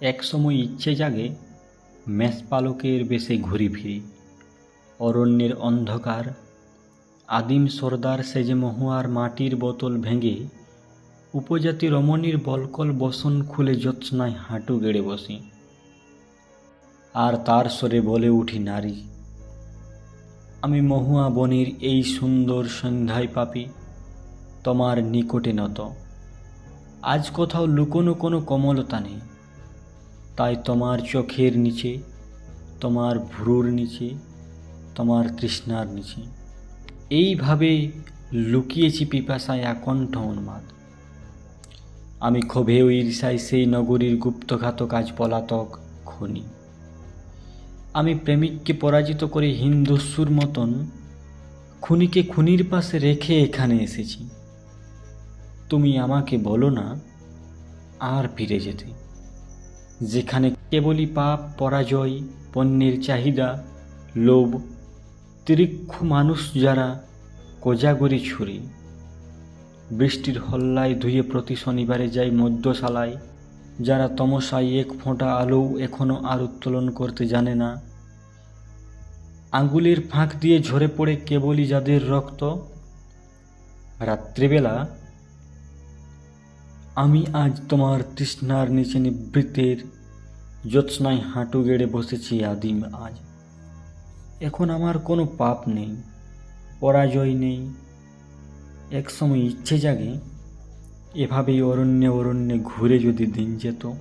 একসময় ইচ্ছে জাগে মেষপালকের বেশে ঘুরি ফিরি। অরণ্যের অন্ধকার, আদিম সর্দার সেজে মহুয়ার মাটির বোতল ভেঙে উপজাতি রমণীর বলকল বসন খুলে জ্যোৎস্নায় হাঁটু গেড়ে বসি। আর তার স্বরে বলে উঠি, নারী, আমি মহুয়া বনির এই সুন্দর সন্ধ্যায় পাপি, তোমার নিকটে নত। আজ কোথাও লুকোনো কোনো কমলতা নেই। তাই তোমার চোখের নিচে, তোমার ভ্রুর নিচে, তোমার তৃষ্ণার নিচে। এইভাবে লুকিয়েছি পিপাসায় আকণ্ঠ উন্মাদ। আমি ক্ষোভে ঈর্ষায় সেই নগরীর গুপ্তঘাতক আজ পলাতক খুনি। আমি প্রেমিককে পরাজিত করে হিন্দস্যুর মতন খুনিকে খুনির পাশে রেখে এখানে এসেছি। তুমি আমাকে বলো না, আর ফিরে যেতে। যেখানে কেবলই পাপ, পরাজয়, পণ্যের চাহিদা, লোভ, তিরিক্ষ মানুষ যারা কোজাগরি ছুরি। বৃষ্টির হল্লায় ধুয়ে প্রতি শনিবারে যাই মধ্যশালায় যারা তমসায় এক ফোঁটা আলো এখনও আর উত্তোলন করতে জানে না। আঙ্গুলের ফাঁক দিয়ে ঝরে পড়ে কেবলই যাদের রক্ত। রাত্রিবেলা আমি আজ তোমার তৃষ্ণার নিচে নিবৃত্তের জ্যোৎস্নায় হাঁটু গেড়ে বসেছি আদিম আজ। এখন আমার কোনো পাপ নেই, পরাজয় নেই। একসময় ইচ্ছে জাগে, এভাবেই অরণ্যে অরণ্যে ঘুরে যদি দিন যেত।